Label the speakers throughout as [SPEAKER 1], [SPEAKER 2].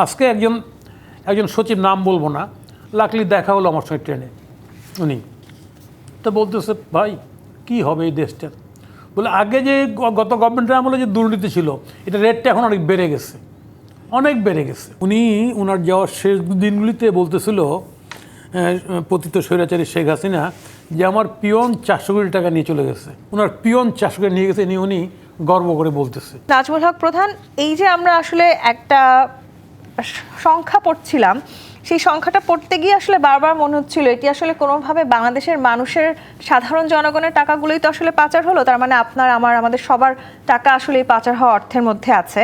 [SPEAKER 1] আজকে একজন একজন সচিব নাম বলব না, লাকলি দেখা হলো আমার সঙ্গে ট্রেনে, উনি। তো বলতেছে, ভাই, কি হবে এই দেশটার বলে, আগে যে গত গভর্নমেন্টের আমলে যে দুর্নীতি ছিল, এটা রেটটা এখন অনেক বেড়ে গেছে, অনেক বেড়ে গেছে। উনি ওনার যাওয়ার শেষ দিনগুলিতে বলতেছিল পতিত স্বৈরাচারী শেখ হাসিনা, যে আমার পিয়ন চারশো কোটি টাকা নিয়ে চলে গেছে। ওনার পিয়ন চারশো কোটি নিয়ে গেছে, নিয়ে উনি গর্ব করে বলতেছে।
[SPEAKER 2] নাজমুল হক প্রধান, এই যে আমরা আসলে একটা সংখ্যা পড়ছিলাম, সেই সংখ্যাটা পড়তে গিয়ে আসলে বারবার মনে হচ্ছিল, এটি আসলে কোনোভাবে বাংলাদেশের মানুষের সাধারণ জনগণের টাকাগুলোই তো আসলে পাচার হলো, তার মানে আপনার, আমার, আমাদের সবার টাকা আসলে এই পাচার হওয়া অর্থের মধ্যে আছে।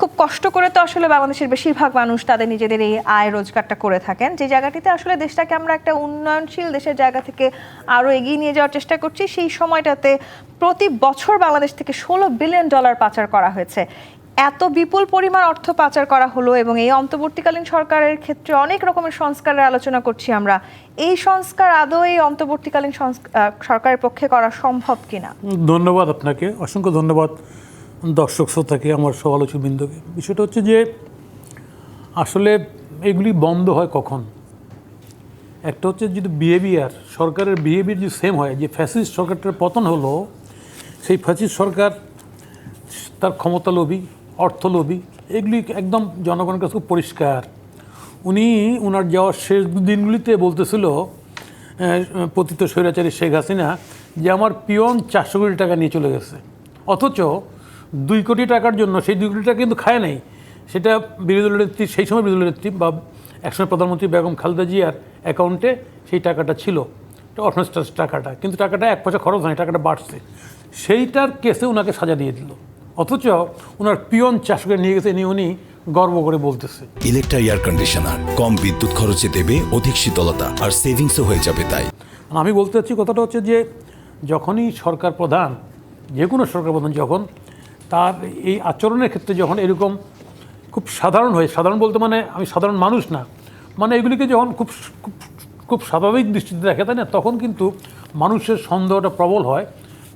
[SPEAKER 2] খুব কষ্ট করে তো আসলে বাংলাদেশের বেশিরভাগ মানুষ তাদের নিজেদের এই আয় রোজগারটা করে থাকেন। যে জায়গাটিতে আসলে দেশটাকে আমরা একটা উন্নয়নশীল দেশের জায়গা থেকে আরও এগিয়ে নিয়ে যাওয়ার চেষ্টা করছি, সেই সময়টাতে প্রতি বছর বাংলাদেশ থেকে ষোলো বিলিয়ন ডলার পাচার করা হয়েছে। এত বিপুল পরিমাণ অর্থ পাচার করা হলো এবং এই অন্তর্বর্তীকালীন সরকারের ক্ষেত্রে অনেক রকমের সংস্কারের আলোচনা করছি আমরা। এই সংস্কার আদৌ এই অন্তর্বর্তীকালীন সরকারের পক্ষে করা সম্ভব কিনা?
[SPEAKER 1] ধন্যবাদ আপনাকে। অসংখ্য ধন্যবাদ দর্শক শ্রোতাকে, আমার সমালোচক বিন্দুকে বিষয়টা হচ্ছে যে, আসলে এগুলি বন্ধ হয় কখন? একটা হচ্ছে যদি বিহেভিয়ার, সরকারের বিহেভিয়ার যদি সেম হয়, যে ফ্যাসিস্ট সরকারটার পতন হলো, সেই ফ্যাসিস্ট সরকার তার ক্ষমতা লোভী অর্থলোভী, এগুলি একদম জনগণের কাছে খুব পরিষ্কার। উনি ওনার যাওয়ার শেষ দিনগুলিতে বলতেছিল পতিত স্বৈরাচারী শেখ হাসিনা যে আমার পিয়ন চারশো কোটি টাকা নিয়ে চলে গেছে। অথচ দুই কোটি টাকার জন্য সেই দুই কোটি টাকা কিন্তু খায় নাই। সেটা বিরোধী দলের নেত্রী, সেই সময় বিরোধী দলের নেত্রী বা একসময় প্রধানমন্ত্রী বেগম খালেদা জিয়ার অ্যাকাউন্টে সেই টাকাটা ছিল। ট্রাস্ট টাকাটা। কিন্তু টাকাটা এক পয়সা খরচ হয় টাকাটা বাড়ছে। সেইটার কেসে ওনাকে সাজা দিয়ে দিল। অথচ ওনার পিয়ন চাষকে নিয়ে গেছে নিয়ে উনি গর্ব করে বলতেছে।
[SPEAKER 3] ইলেকট্রা এয়ার কন্ডিশনার কম বিদ্যুৎ খরচে দেবে অধিক শীতলতা আর সেভিংসও হয়ে যাবে তাই।
[SPEAKER 1] আমি বলতে চাচ্ছি কথাটা হচ্ছে যে যখনই সরকার প্রধান যে কোনো সরকার প্রধান যখন তার এই আচরণের ক্ষেত্রে যখন এরকম খুব সাধারণ হয়ে সাধারণ বলতে মানে আমি সাধারণ মানুষ না মানে এগুলিকে যখন খুব খুব খুব স্বাভাবিক দৃষ্টিতে দেখে তাই না? তখন কিন্তু মানুষের সন্দেহটা প্রবল হয়।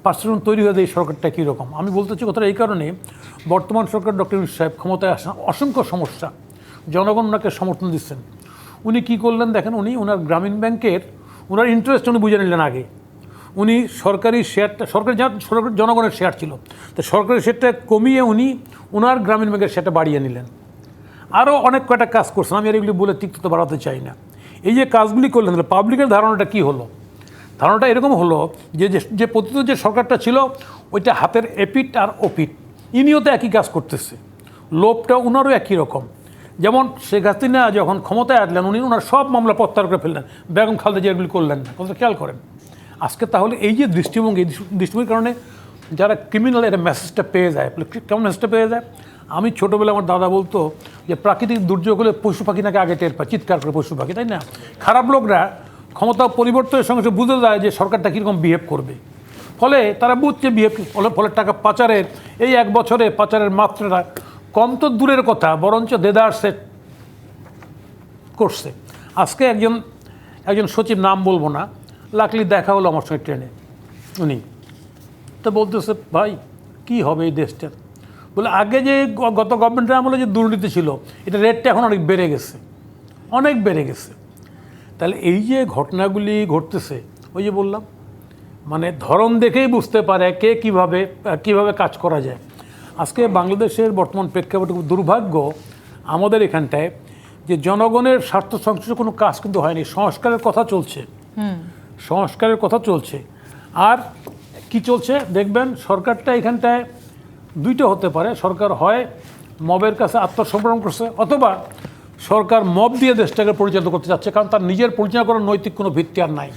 [SPEAKER 1] পার্সেন্ট তৈরি হয়ে যায় এই সরকারটা কীরকম? আমি বলতে চাই কথাটা এই কারণে, বর্তমান সরকার ডক্টর ইউনুস সাহেব ক্ষমতায় আসা অসংখ্য সমস্যা। জনগণ ওনাকে সমর্থন দিচ্ছেন। উনি কি করলেন দেখেন, উনি ওনার গ্রামীণ ব্যাংকের ওনার ইন্টারেস্ট উনি বুঝে নিলেন আগে। উনি সরকারি শেয়ারটা সরকারি যা সরকার জনগণের শেয়ার ছিল। তো সরকারি শেয়ারটা কমিয়ে উনি ওনার গ্রামীণ ব্যাংকের শেয়ারটা বাড়িয়ে নিলেন। আরও অনেক কয়টা কাজ করছেন, আমি আর এগুলি বলে তিক্ততা বাড়াতে চাই না। এই যে কাজগুলি করলেন, তাহলে পাবলিকের ধারণাটা কী হলো? ধারণাটা এরকম হলো যে যে- পতিত যে সরকারটা ছিল, ওইটা হাতের এপিট আর ওপিট ইনিও তো একই কাজ করতেছে। লোভটা ওনারও একই রকম। যেমন শেখ হাসিনা যখন ক্ষমতায় আসলেন, উনি ওনার সব মামলা প্রত্যাহার করে ফেললেন। বেগম খালেদা জিয়া এগুলি করলেন না। কথা খেয়াল করেন। আজকে তাহলে এই যে দৃষ্টিভঙ্গি, এই দৃষ্টিভঙ্গির কারণে যারা ক্রিমিনাল এটা মেসেজটা পেয়ে যায়। কেমন মেসেজটা পেয়ে যায়? আমি ছোটোবেলায় আমার দাদা বলতো যে, প্রাকৃতিক দুর্যোগ হলে পশু পাখি নাকি আগে টের পায়? চিৎকার করে পশু পাখি, তাই না? খারাপ লোকরা ক্ষমতা পরিবর্তনের সঙ্গে সঙ্গে বুঝে যায় যে সরকারটা কীরকম বিহেভ করবে। ফলে তারা বুঝছে বিহেভ ফলে ফলে টাকা পাচারের এই এক বছরে পাচারের মাত্রাটা কম তো দূরের কথা, বরঞ্চ দেদারসে করছে। আজকে একজন একজন সচিব নাম বলব না, লাকলি দেখা হলো আমার সঙ্গে ট্রেনে। উনি, তো বলতেছে, ভাই, কি হবে এই দেশটার বলে, আগে যে গত গভর্নমেন্টের আমলে যে দুর্নীতি ছিল, এটা রেটটা এখন অনেক বেড়ে গেছে। অনেক বেড়ে গেছে। তাহলে এই যে ঘটনাগুলি ঘটতেছে ওই যে বললাম মানে ধরন দেখেই বুঝতে পারে কে কীভাবে কীভাবে কাজ করা যায়। আজকে বাংলাদেশের বর্তমান প্রেক্ষাপটে দুর্ভাগ্য আমাদের এখানটায় যে জনগণের স্বার্থ সংশ্লিষ্ট কোনো কাজ কিন্তু হয়নি সংস্কারের কথা চলছে। সংস্কারের কথা চলছে। আর কি চলছে দেখবেন সরকারটা এখানটায় দুইটা হতে পারে সরকার হয় মবের কাছে আত্মসমর্পণ করছে অথবা সরকার মব দিয়ে দেশটাকে পরিচালিত করতে চাচ্ছে, কারণ তার নিজের পরিচালনা করার নৈতিক কোনো ভিত্তি আর নাই।